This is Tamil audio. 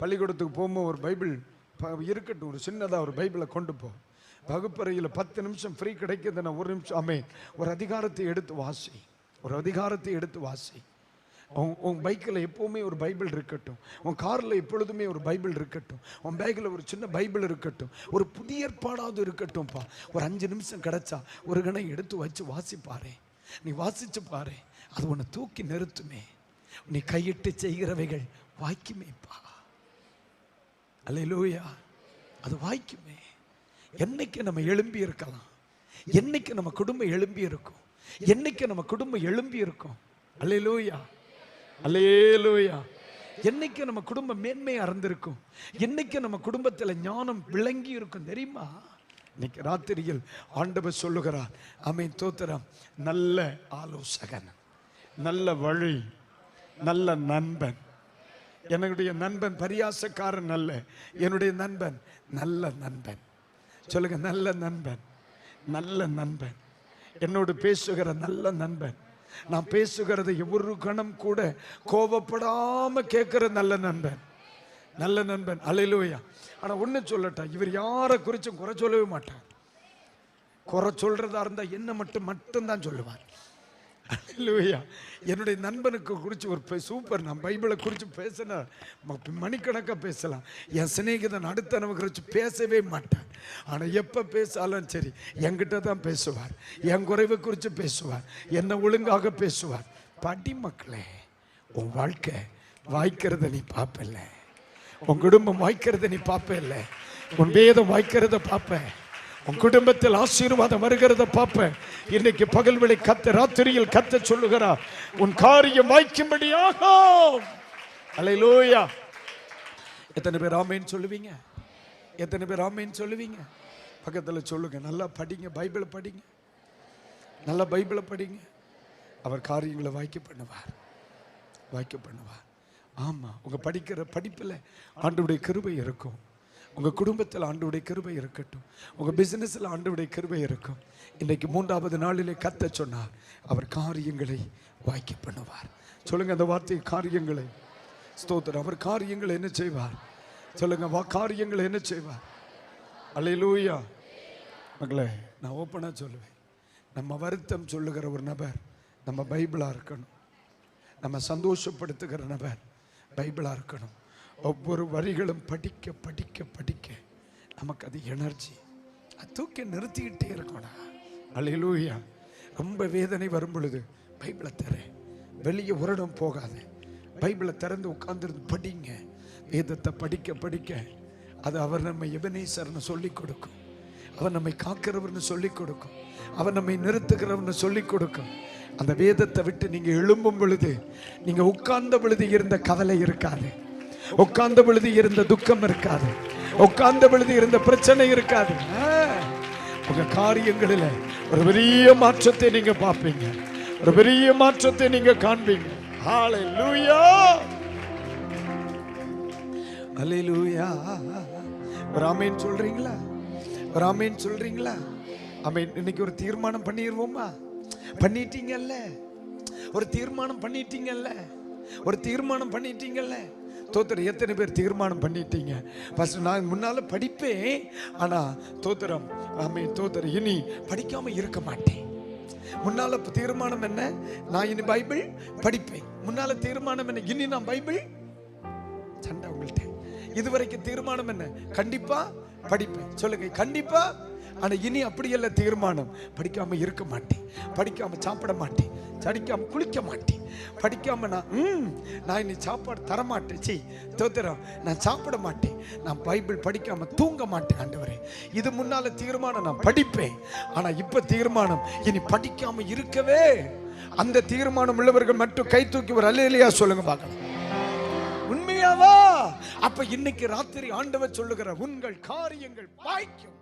பள்ளிக்கூடத்துக்கு போகும்போது ஒரு பைபிள் இருக்கட்டும் ஒரு சின்னதாக ஒரு பைபிளை கொண்டு போ. வகுப்பறையில் பத்து நிமிஷம் ஃப்ரீ கிடைக்குதுன்னா ஒரு நிமிஷம் அமே ஒரு அதிகாரத்தை எடுத்து வாசி. ஒரு அதிகாரத்தை எடுத்து வாசி. உன் உன் பைக்கில் எப்போவுமே ஒரு பைபிள் இருக்கட்டும். உன் காரில் எப்பொழுதுமே ஒரு பைபிள் இருக்கட்டும். உன் பேக்கில் ஒரு சின்ன பைபிள் இருக்கட்டும். ஒரு புதிய ஏற்பாடாவது இருக்கட்டும்ப்பா ஒரு அஞ்சு நிமிஷம் கிடைச்சா ஒரு கணம் எடுத்து வச்சு வாசிப்பாரு. நீ வாசிச்சு பாரு. அது உன்னை தூக்கி நிறுத்துமே. நீ கையிட்டு செய்கிறவைகள் வாய்க்குமேப்பா. அல்லேலூயா அது வாய்க்குமே. என்னைக்கு நம்ம எழும்பி இருக்கலாம். என்னைக்கு நம்ம குடும்பம் எழும்பி இருக்கும். என்னைக்கு நம்ம குடும்பம் எழும்பி இருக்கும். அல்லேலூயா அல்லேலூயா என்னைக்கு நம்ம குடும்பம் மேன்மையாக இருந்திருக்கும் என்னைக்கு நம்ம குடும்பத்தில் ஞானம் விளங்கி இருக்கும் தெரியுமா? இன்னைக்கு ராத்திரியில் ஆண்டவர் சொல்லுகிறார். அமை தோத்திரம். நல்ல ஆலோசகன். நல்ல வழி. நல்ல நண்பன். என்னுடைய நண்பன் பரியாசக்காரன் அல்ல. என்னுடைய நண்பன் நல்ல நண்பன். சொல்லுங்க நல்ல நண்பன் நல்ல நண்பன். என்னோடு பேசுகிற நல்ல நண்பன். நான் பேசுகிறதை ஒரு கணம் கூட கோபப்படாம கேட்கிற நல்ல நண்பன். நல்ல நண்பன் அலையிலோயா ஆனா ஒண்ணு சொல்லட்டா இவர் யாரை குறிச்சும் குறை சொல்லவே மாட்டார். குறை சொல்றதா இருந்தா என்ன மட்டும் மட்டும்தான் சொல்லுவார். லூயா என்னுடைய நண்பனுக்கு குறித்து ஒரு சூப்பர் நான் பைபிளை குறித்து பேசினா மணிக்கணக்காக பேசலாம். என் சிநேகிதன் அடுத்தவனை குறித்து பேசவே மாட்டேன். ஆனால் எப்போ பேசாலும் சரி என்கிட்ட தான் பேசுவார். என் குறைவை குறித்து பேசுவார். என்னை ஒழுங்காக பேசுவார். படி மக்களே உன் வாழ்க்கை வாய்க்கிறத நீ பார்ப்பல உன் குடும்பம் வாய்க்கிறத நீ பார்ப்பல உன் வேதம் வாய்க்கிறத பார்ப்பேன் உன் குடும்பத்தில் ஆசீர்வாதம் வருகிறத பார்ப்பேன். இன்னைக்கு பகல் விளை கத்த ராத்திரியில் கத்த சொல்லுகிறார் உன் காரியம் வாய்க்கும்படியாக. அலையிலோயா எத்தனை பேர் ஆமேன்னு சொல்லுவீங்க? எத்தனை பேர் ஆமேன்னு சொல்லுவீங்க? பக்கத்தில் சொல்லுங்க நல்லா படிங்க பைபிளை படிங்க. நல்லா பைபிளை படிங்க. அவர் காரியங்களை வாய்க்க பண்ணுவார். வாய்க்க பண்ணுவார். ஆமாம் உங்கள் படிக்கிற படிப்பில் ஆண்டுடைய கிருபை இருக்கும். உங்கள் குடும்பத்தில் ஆண்டுடைய கிருபை இருக்கட்டும். உங்கள் பிஸ்னஸில் ஆண்டுடைய கிருபை இருக்கும். இன்றைக்கு மூன்றாவது நாளிலே கத்த சொன்னார் அவர் காரியங்களை வாய்க்க பண்ணுவார். சொல்லுங்கள் அந்த வார்த்தை காரியங்களை. ஸ்தோத்திரம் அவர் காரியங்களை என்ன செய்வார்? சொல்லுங்கள் வா காரியங்களை என்ன செய்வார்? அல்லேலூயா மகளே நான் ஓப்பனாக சொல்லுவேன். நம்ம வருத்தம் சொல்லுகிற ஒரு நபர் நம்ம பைபிளாக இருக்கணும். நம்ம சந்தோஷப்படுத்துகிற நபர் பைபிளாக இருக்கணும். ஒவ்வொரு வரிகளும் படிக்க படிக்க படிக்க நமக்கு அது எனர்ஜி. அது தூக்கி நிறுத்திக்கிட்டே இருக்கணும் அல்லேலூயா ரொம்ப வேதனை வரும் பொழுது பைபிளை தரேன் வெளியே உரடம் போகாது. பைபிளை திறந்து உட்காந்துருந்து படிங்க. வேதத்தை படிக்க படிக்க. அது அவர் நம்ம எபனேசர்னு சொல்லி கொடுக்கும். அவர் நம்மை காக்கிறவர்னு சொல்லி கொடுக்கும். அவர் நம்மை நிறுத்துகிறவர்னு சொல்லி கொடுக்கும். அந்த வேதத்தை விட்டு நீங்கள் எழும்பும் பொழுது நீங்கள் உட்கார்ந்த பொழுது இருந்த கவலை இருக்காது. உட்கார்ந்த பொழுது இருந்த துக்கம் இருக்காது. உட்கார்ந்த பொழுது இருந்த பிரச்சனை இருக்காது. உங்க காரியங்களில் ஒரு பெரிய மாற்றத்தை நீங்க பார்ப்பீங்க. ஒரு பெரிய மாற்றத்தை நீங்க காண்பீங்க. ஹalleluya சொல்றீங்களா? ஒரு ஆமென் சொல்றீங்களா? அமீன் இன்னைக்கு ஒரு தீர்மானம் பண்ணிடுவோமா பண்ணிட்டீங்கல்ல? ஒரு தீர்மானம் பண்ணிட்டீங்கல்ல? ஒரு தீர்மானம் பண்ணிட்டீங்கல்ல? தோத்திரம் எத்தனை பேர் தீர்மானம் பண்ணிட்டீங்க? ஃபஸ்ட்டு நான் முன்னால் படிப்பேன். ஆனால் தோத்திரம் ஆமே தோத்திரம் இனி படிக்காமல் இருக்க மாட்டேன். முன்னால் தீர்மானம் என்ன? நான் இனி பைபிள் படிப்பேன். முன்னால் தீர்மானம் என்ன? இனி நான் பைபிள் சண்டை உங்கள்கிட்ட இதுவரைக்கும் தீர்மானம் என்ன? கண்டிப்பா படிப்பேன். சொல்லுங்க கண்டிப்பா? ஆனா இனி அப்படி இல்ல தீர்மானம். படிக்காம இருக்க மாட்டேன். படிக்காம சாப்பிட மாட்டேன். படிக்காம குளிக்க மாட்டேன். படிக்காம நான் ம், நான் இனி சாப்பாடு தர மாட்டேன் சி தோத்திரம் நான் சாப்பிட மாட்டேன். நான் பைபிள் படிக்காம தூங்க மாட்டேன் ஆண்டவரே. இது முன்னால தீர்மானம் நான் படிப்பேன். ஆனா இப்ப தீர்மானம் இனி படிக்காம இருக்கவே அந்த தீர்மானம் உள்ளவர்கள் மட்டும் கை தூக்கி ஒரு அலையிலையா சொல்லுங்க பார்க்கலாம். உண்மையாவா? அப்ப இன்னைக்கு ராத்திரி ஆண்டவர் சொல்லுகிற உங்கள் காரியங்கள் பாய்க்கும்.